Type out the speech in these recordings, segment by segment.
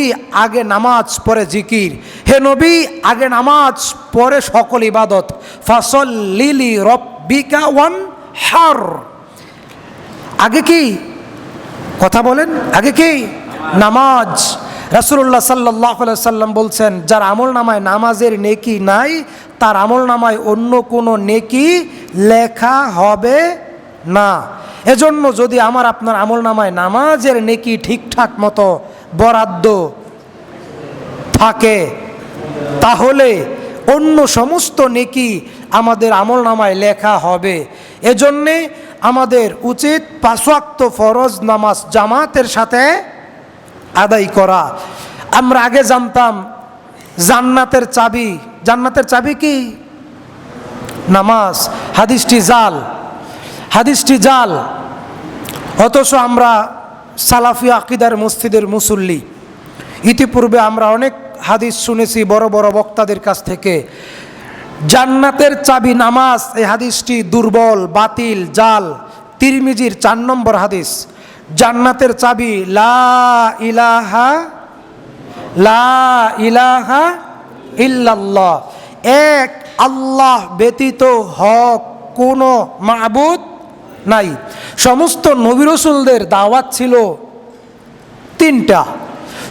নবী আগে নামাজ পরে জিকির। হে নবী, আগে নামাজ পরে সকল ইবাদত। ফসল লিলি রব্বিকা ওয়ান হার আগে কি? কথা বলেন। আগে কি? নামাজ। রাসুল্লাহ সাল্লাহ সাল্লাম বলছেন, যার আমল নামায় নামাজের নেকি নাই, তার আমল নামায় অন্য কোনো নেকি লেখা হবে না। এজন্য যদি আমার আপনার আমল নামায় নামাজের নেকি ঠিকঠাক মতো বরাদ্দ থাকে, তাহলে অন্য সমস্ত নেকি আমাদের আমল নামায় লেখা হবে। এজন্যে আমাদের উচিত পাশাক্ত ফরজ নামাজ জামাতের সাথে আদায় করা। আমরা আগে জানতাম, জান্নাতের চাবি জান্নাতের চাবি কি? নামাজ, হাদিসটি জাল হাদিসটি জাল। অথচ আমরা সালাফি আকিদার মসজিদের মুসল্লি। ইতিপূর্বে আমরা অনেক হাদিস শুনেছি বড় বড় বক্তাদের কাছ থেকে, জান্নাতের চাবি নামাজ, এই হাদিসটি দুর্বল, বাতিল, জাল। তিরমিজির চার নম্বর হাদিস, জান্নাতের চাবি লা ইলাহা লা ইলাহা ইল্লাল্লাহ। এক আল্লাহ ব্যতীত হক কোনো মাবুদ নাই। সমস্ত নবী রসুলদের দাওয়াত ছিল তিনটা।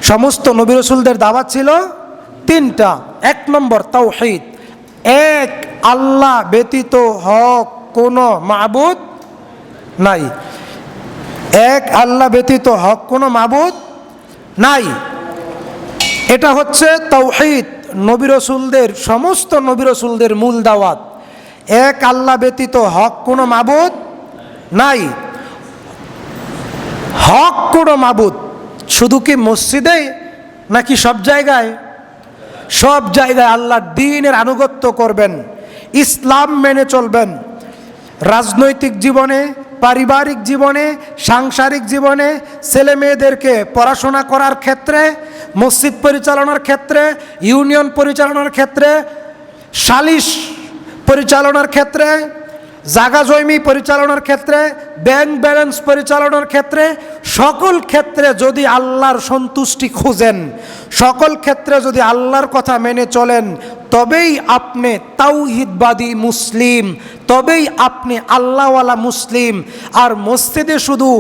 সমস্ত নবী রসুলদের দাওয়াত ছিল তিনটা। এক নম্বর তাওহিদ। এক আল্লাহ ব্যতীত হক কোনো মাবুদ নাই। এক আল্লাহ ব্যতীত হক কোনো মাবুদ নাই। এটা হচ্ছে তৌহিদ নবী রসুলদের, সমস্ত নবী রসুলদের মূল দাওয়াত। এক আল্লাহ ব্যতীত হক কোনো মাবুদ নাই। হক কোনো মাবুদ। শুধু কি মসজিদে নাকি সব জায়গায়? সব জায়গায় আল্লাহর দিনের আনুগত্য করবেন, ইসলাম মেনে চলবেন। রাজনৈতিক জীবনে, পারিবারিক জীবনে, সাংসারিক জীবনে ছেলে মেয়েদেরকে পড়াশোনা করার ক্ষেত্রে, মসজিদ পরিচালনার ক্ষেত্রে, ইউনিয়ন পরিচালনার ক্ষেত্রে, সালিশ পরিচালনার ক্ষেত্রে জাগা জমি পরিচালনার ক্ষেত্রে, ব্যাংক ব্যালেন্স পরিচালনার ক্ষেত্রে, সকল ক্ষেত্রে যদি আল্লাহর সন্তুষ্টি খুঁজেন, সকল ক্ষেত্রে যদি আল্লাহর কথা মেনে চলেন, তবেই আপনি তাওহিদবাদী মুসলিম, তবেই আপনি আল্লাহওয়ালা মুসলিম। আর মসজিদে শুধু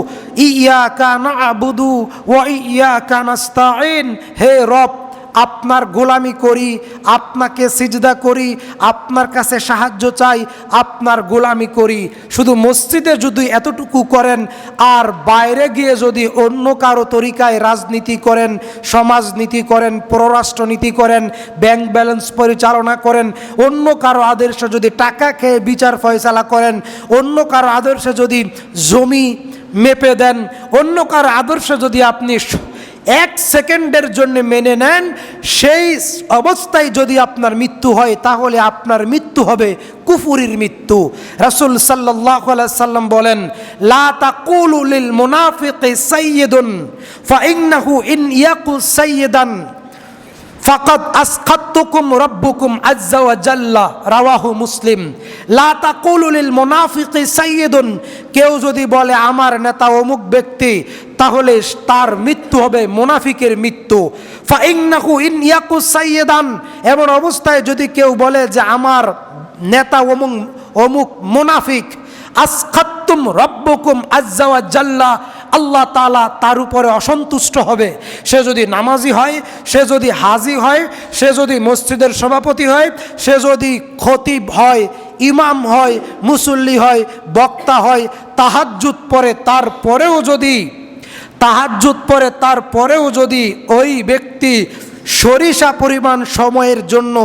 ইয়া কানা আবুদু ও ইয়া কানাস্তাইন হে রব আপনার গোলামি করি, আপনাকে সিজদা করি, আপনার কাছে সাহায্য চাই, আপনার গোলামি করি। শুধু মসজিদে যদি এতটুকু করেন, আর বাইরে গিয়ে যদি অন্য কারও তরিকায় রাজনীতি করেন, সমাজনীতি করেন, পররাষ্ট্রনীতি করেন ব্যাংক ব্যালেন্স পরিচালনা করেন, অন্য কারও আদর্শে যদি টাকা খেয়ে বিচার ফয়সালা করেন, অন্য কারও আদর্শে যদি জমি মেপে দেন, অন্য কারও আদর্শে যদি আপনি এক সেকেন্ডের জন্য মেনে নেন, সেই অবস্থায় যদি আপনার মৃত্যু হয়, তাহলে আপনার মৃত্যু হবে কুফুরির মৃত্যু। রাসুল সাল্লাম বলেন, লা মুনাফিকি ইন রাওয়াহু মুসলিম। লা তাকুলু লিল কেউ যদি বলে, আমার নেতা অমুক ব্যক্তি তাহলে তার মৃত্যু হবে মোনাফিকের মৃত্যু। ফাইন্নাহু ইন ইয়াকু সাইয়্যিদান। এমন অবস্থায় যদি কেউ বলে যে আমার নেতা অমুক অমুক মোনাফিক, আসখাত্তুম রব্বকুম আজ্জা ওয়া জাল্লা, আল্লাহ তালা তার উপরে অসন্তুষ্ট হবে। সে যদি নামাজি হয়, সে যদি হাজি হয়, সে যদি মসজিদের সভাপতি হয়, সে যদি খতিব হয়, ইমাম হয়, মুসল্লি হয়, বক্তা হয়, তাহাজ্জুদ পরে, তারপরেও যদি তাহাজ্জুদ পরে, তারপরেও যদি ওই ব্যক্তি সরিষা পরিমাণ সময়ের জন্য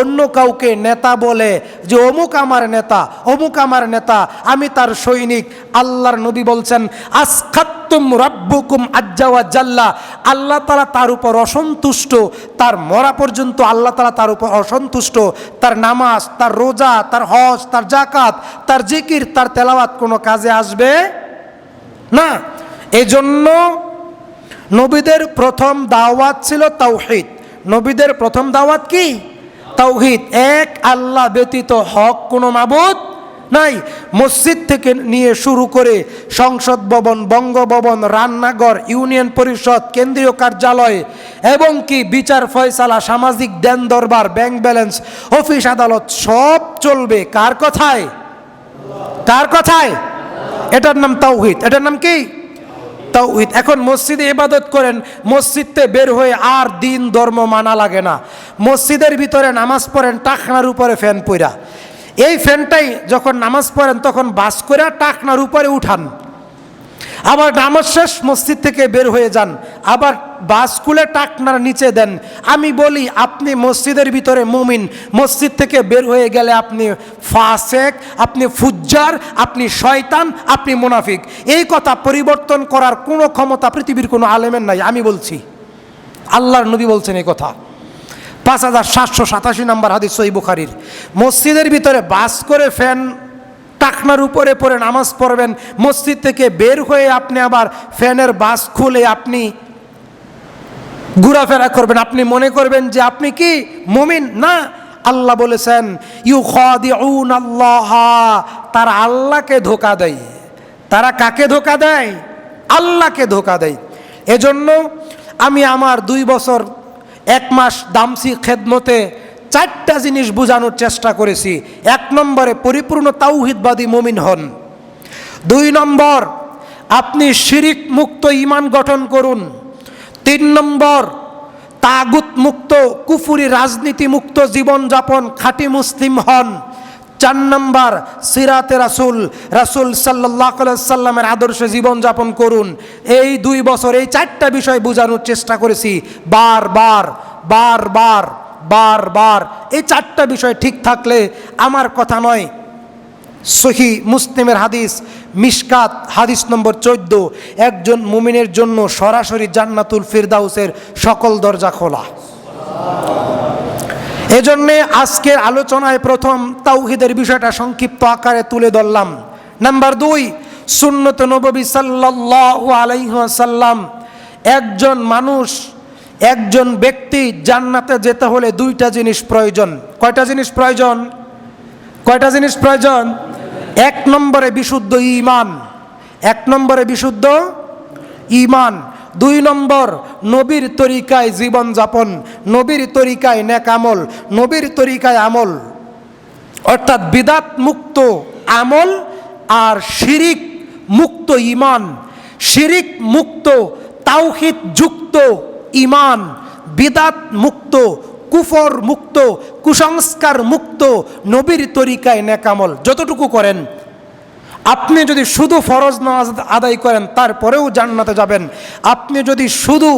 অন্য কাউকে নেতা বলে যে, অমুক আমার নেতা, অমুক আমার নেতা, আমি তার সৈনিক আল্লাহর নবী বলছেন, আসখাত্তুম রব্বুকুম আজ্জাওয়া জাল্লা আল্লাহ তালা তার উপর অসন্তুষ্ট, তার মরা পর্যন্ত আল্লাহ তালা তার উপর অসন্তুষ্ট, তার নামাজ, তার রোজা, তার হজ, তার জাকাত তার জিকির, তার তেলাওয়াত কোনো কাজে আসবে না। এজন্য নবীদের প্রথম দাওয়াত ছিল তাওহিদ। নবীদের প্রথম দাওয়াত কি? তাওহিদ। এক আল্লাহ ব্যতীত হক কোনো মাবুদ নাই। মসজিদ থেকে নিয়ে শুরু করে সংসদ ভবন, বঙ্গভবন, রান্নাঘর, ইউনিয়ন পরিষদ, কেন্দ্রীয় কার্যালয় এবং কি বিচার ফয়সালা, সামাজিক দেন দরবার, ব্যাংক ব্যালেন্স, অফিস আদালত সব চলবে। কার কথায়? কার কথায়? এটার নাম তাওহিদ। এটার নাম কি? তাওহিদ। এখন মসজিদে ইবাদত করেন মসজিদতে বের হয়ে আর দিন ধর্ম মানা লাগে না। মসজিদের ভিতরে নামাজ পড়েন, টাকনার উপরে ফ্যান পইরা। এই ফ্যানটাই যখন নামাজ পড়েন, তখন বাস করে টাকনার উপরে উঠান। আবার নামাজ শেষ মসজিদ থেকে বের হয়ে যান। আবার বাস খুলে টাকনার নিচে দেন। আমি বলি, আপনি মসজিদের ভিতরে মুমিন। মসজিদ থেকে বের হয়ে গেলে আপনি ফাসেক, আপনি ফুজ্জার, আপনি শয়তান, আপনি মুনাফিক। এই কথা পরিবর্তন করার কোনো ক্ষমতা পৃথিবীর কোনো আলেমের নাই, আমি বলছি। আল্লাহর নবী বলছেন এই কথা। পাঁচ হাজার সাতশো সাতাশি নম্বর হাদিস সই বুখারির। মসজিদের ভিতরে বাস করে ফ্যান টাকনার উপরে পরে নামাজ পড়বেন, মসজিদ থেকে বের হয়ে আপনি আবার ফ্যানের বাস খুলে আপনি ঘোরাফেরা করবেন। আপনি মনে করবেন যে আপনি কি মুমিন? না। আল্লাহ বলেছেন ইউ আল্লাহ তারা আল্লাহকে ধোকা দেয়। তারা কাকে ধোকা দেয়? আল্লাহকে ধোকা দেয়। এজন্য আমি আমার দুই বছর, এক মাস দামসি খেদমতে চারটা জিনিস বোঝানোর চেষ্টা করেছি। এক নম্বরে পরিপূর্ণ তাওহিদবাদী মুমিন হন। দুই নম্বর, আপনি শিরিক মুক্ত ইমান গঠন করুন। তিন নম্বর, তাগুত মুক্ত কুফুরি রাজনীতি মুক্ত জীবনযাপন খাঁটি মুসলিম হন। চার নম্বর, সিরাতে রাসুল রাসুল সাল্লাহ সাল্লামের আদর্শে জীবনযাপন করুন। এই দুই বছর এই চারটা বিষয় বোঝানোর চেষ্টা করেছি। বারবার বারবার। বারবার এই চারটা বিষয় ঠিক থাকলে আমার কথা নয়। সহি মুসলিমের হাদিস, মিশকাত হাদিস নম্বর চোদ্দ। একজন মুমিনের জন্য সরাসরি জান্নাতুল ফিরদাউসের সকল দরজা খোলা। এজন্যে আজকের আলোচনায় প্রথম তাওহিদের বিষয়টা সংক্ষিপ্ত আকারে তুলে ধরলাম। নাম্বার দুই, সুন্নত নবী সাল্লাল্লাহু আলাইহি সাল্লাম একজন মানুষ একজন ব্যক্তি জান্নাতে যেতে হলে দুইটা জিনিস প্রয়োজন। কয়টা জিনিস প্রয়োজন? কয়টা জিনিস প্রয়োজন? এক নম্বরে বিশুদ্ধ ইমান এক নম্বরে বিশুদ্ধ ইমান দুই নম্বর, নবীর তরিকায় জীবনযাপন, নবীর তরিকায় নেকামল, নবীর তরিকায় আমল। অর্থাৎ বিদাত মুক্ত আমল আর শিরিক মুক্ত ইমান শিরিক মুক্ত, তাওহিদ যুক্ত ইমান বিদাত মুক্ত, কুফর মুক্ত, কুসংস্কার মুক্ত, নবীর তরিকায় নেকামল। যতটুকু করেন, আপনি যদি শুধু ফরজ নামাজ আদায় করেন, তারপরেও জান্নাতে যাবেন। আপনি যদি শুধু